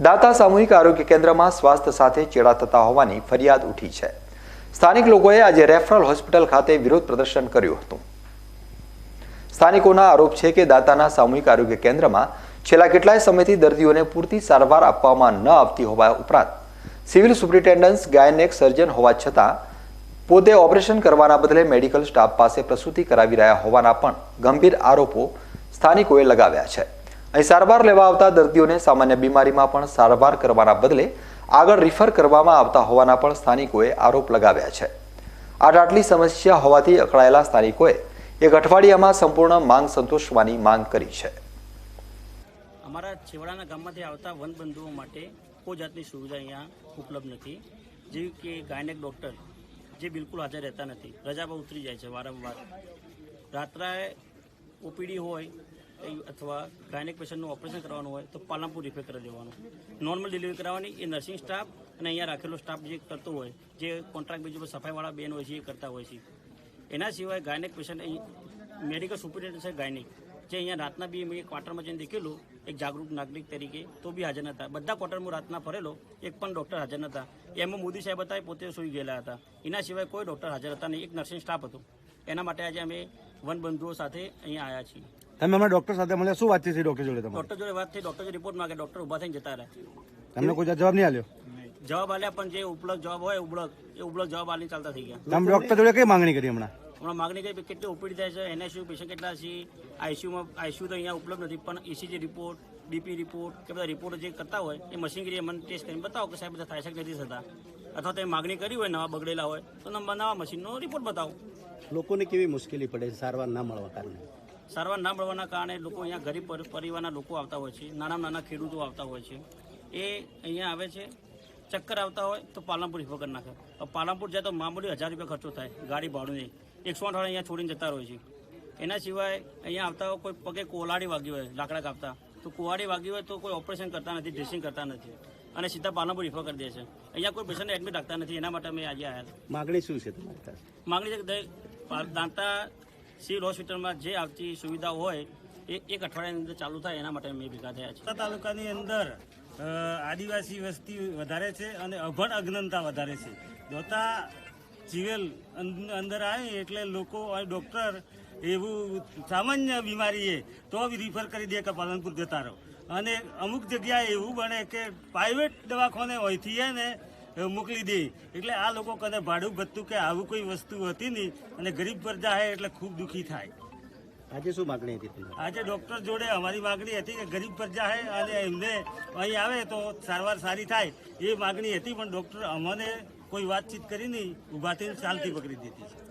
દાતા સામૂહિક આરોગ્ય કેન્દ્રમાં સ્વાસ્થ્ય સાથે ચેડા થતા હોવાની ફરિયાદ ઉઠી છે. સ્થાનિક લોકોએ આજે રેફરલ હોસ્પિટલ ખાતે વિરોધ પ્રદર્શન કર્યું હતું. સ્થાનિકોના આરોપ છે કે દાતાના સામૂહિક આરોગ્ય કેન્દ્રમાં છેલ્લા કેટલાય સમયથી દર્દીઓને પૂરતી સારવાર આપવામાં ન આવતી હોવા ઉપરાંત સિવિલ સુપ્રિન્ટેન્ડન્સ, ગાયનેક સર્જન હોવા છતાં પોતે ઓપરેશન કરવાના બદલે મેડિકલ સ્ટાફ પાસે પ્રસૂતિ કરાવી રહ્યા હોવાના પણ ગંભીર આરોપો સ્થાનિકોએ લગાવ્યા છે. અહીં સારવાર લેવા આવતા દર્દીઓને સામાન્ય બીમારીમાં પણ સારવાર કરવાના બદલે આગળ રિફર કરવામાં આવતા હોવાના પણ સ્થાનિકોએ આરોપ લગાવ્યા છે. આટ આટલી સમસ્યા હોવાથી અકળાયેલા સ્થાનિકોએ એક અઠવાડિયામાં સંપૂર્ણ માંગ સંતોષવાની માંગ કરી છે. અમારા છેવાડાના ગામમાંથી આવતા વનબંધુઓ માટે કોઈ જાતની સુવિધા અહીંયા ઉપલબ્ધ નથી. જેવી કે ગાયનેક ડૉક્ટર જે બિલકુલ હાજર રહેતા નથી. રજા પર ઉતરી જાય છે વારંવાર. રાત્રે ઓપીડી હોય અથવા ગાયનેક પેશન્ટનું ઓપરેશન કરવાનું હોય તો પાલનપુર રિફર કરી દેવાનું નોર્મલ ડિલિવરી કરાવવાની, એ નર્સિંગ સ્ટાફ અને અહીંયા રાખેલો સ્ટાફ જે કરતો હોય, જે કોન્ટ્રાક્ટ બેઝ ઉપર સફાઈવાળા બેન હોય છે, એ કરતા હોય છે. એના સિવાય ગાયનેક પેશન્ટ અહીં મેડિકલ સુપરિન્ટેન્ડન્ટ છે ગાયનેક, જે અહીંયા રાતના બી મેં ક્વાર્ટરમાં જઈને દેખેલું, એક જાગૃત નાગરિક તરીકે, તો બી હાજર નહોતા બધા ક્વાર્ટરમાં રાતના ફરેલો, એક પણ ડૉક્ટર હાજર નહોતા એમાં મોદી સાહેબ હતા, એ પોતે સૂઈ ગયેલા હતા. એના સિવાય કોઈ ડૉક્ટર હાજર હતા નહીં, એક નર્સિંગ સ્ટાફ હતો. એના માટે આજે અમે વનબંધુઓ સાથે અહીંયા આવ્યા છીએ. તમે હમણાં ડોક્ટર સાથે મળ્યા શું વાત થઈ ડોક્ટર જોડે તમારે? ડૉક્ટર જોડે વાત થઈ ડૉક્ટર જો રિપોર્ટ માંગે ડોક્ટર ઊભા થઈને જતા રહ્યા. તમને કોઈ જવાબ નહીં આલ્યો જવાબ આલ્યા પણ જે ઉપલબ્ધ જવાબ હોય ઉપલબ્ધ એ ઉપલબ્ધ જવાબ આલી ચાલતા થઈ ગયા. તમે ડોક્ટર જોડે કઈ માંગણી કરી હમણાં? હમણાં માગણી કરી કેટલી ઓપીડી થાય છે એનઆઈસીયુ પેશન્ટ કેટલા છે આઈસીયુમાં આઈસીયુ તો અહીંયા ઉપલબ્ધ નથી પણ એસીજી રિપોર્ટ બીપી રિપોર્ટ કે બધા રિપોર્ટ જે કરતા હોય એ મશીનરી મને ટેસ્ટ કરીને બતાવો કે સાહેબ બધા થાય છે કે નથી થતા. અથવા તો એ માગણી કરી હોય નવા બગડેલા હોય તો નવા નવા મશીનનો રિપોર્ટ બતાવો. લોકોને કેવી મુશ્કેલી પડે સારવાર ના મળવા કારણે? સારવાર ના મળવાના કારણે લોકો અહીંયા ગરીબ પરિવારના લોકો આવતા હોય છે નાના નાના ખેડૂતો આવતા હોય છે. એ અહીંયા આવે છે ચક્કર આવતા હોય તો પાલનપુર રિફર કરી નાખે. પાલનપુર જાય તો મામૂલી હજાર રૂપિયા ખર્ચો થાય ગાડી ભાડું નહીં. એકસો આઠ વાળા અહીંયા છોડીને જતા હોય છે. એના સિવાય અહીંયા આવતા હોય કોઈ પગે કોલાડી વાગી હોય લાકડા કાપતા. તો કુવાડી વાગી હોય તો કોઈ ઓપરેશન કરતા નથી ડ્રેસિંગ કરતા નથી. અને સીધા પાલનપુર રિફર કરી દે છે. અહીંયા કોઈ પેશન્ટને એડમિટ રાખતા નથી એના માટે અમે આજે આવ્યા માગણી શું છે માગણી છે દાંતા સિવિલ હોસ્પિટલમાં જે આવતી સુવિધાઓ હોય એ એક અઠવાડિયાની અંદર ચાલુ થાય, એના માટે અમે ભેગા થયા છે તાલુકાની અંદર આદિવાસી વસ્તી વધારે છે અને અભણ અજ્ઞાનતા વધારે છે. જોતા સિવિલ અં- અંદર આવે એટલે લોકો અને ડૉક્ટર એવું સામાન્ય બીમારીએ તો બી રિફર કરી દે કે પાલનપુર જતા રહો. અને અમુક જગ્યાએ એવું બને કે પ્રાઇવેટ દવાખાને હોયથી એને મોકલી દે. એટલે આ લોકો કદાચ ભાડું ભથ્થું કે આવું કોઈ વસ્તુ હતી નહીં અને ગરીબ પ્રજા હે એટલે ખૂબ દુઃખી થાય. આજે શું માગણી હતી આજે ડોક્ટર જોડે અમારી માગણી હતી કે ગરીબ પ્રજા છે અને એમને અહીં આવે તો સારવાર સારી થાય. એ માગણી હતી પણ ડોક્ટર અમને કોઈ વાતચીત કરી નહીં. ઊભાથી થઈને ચાલતી પકડી દીધી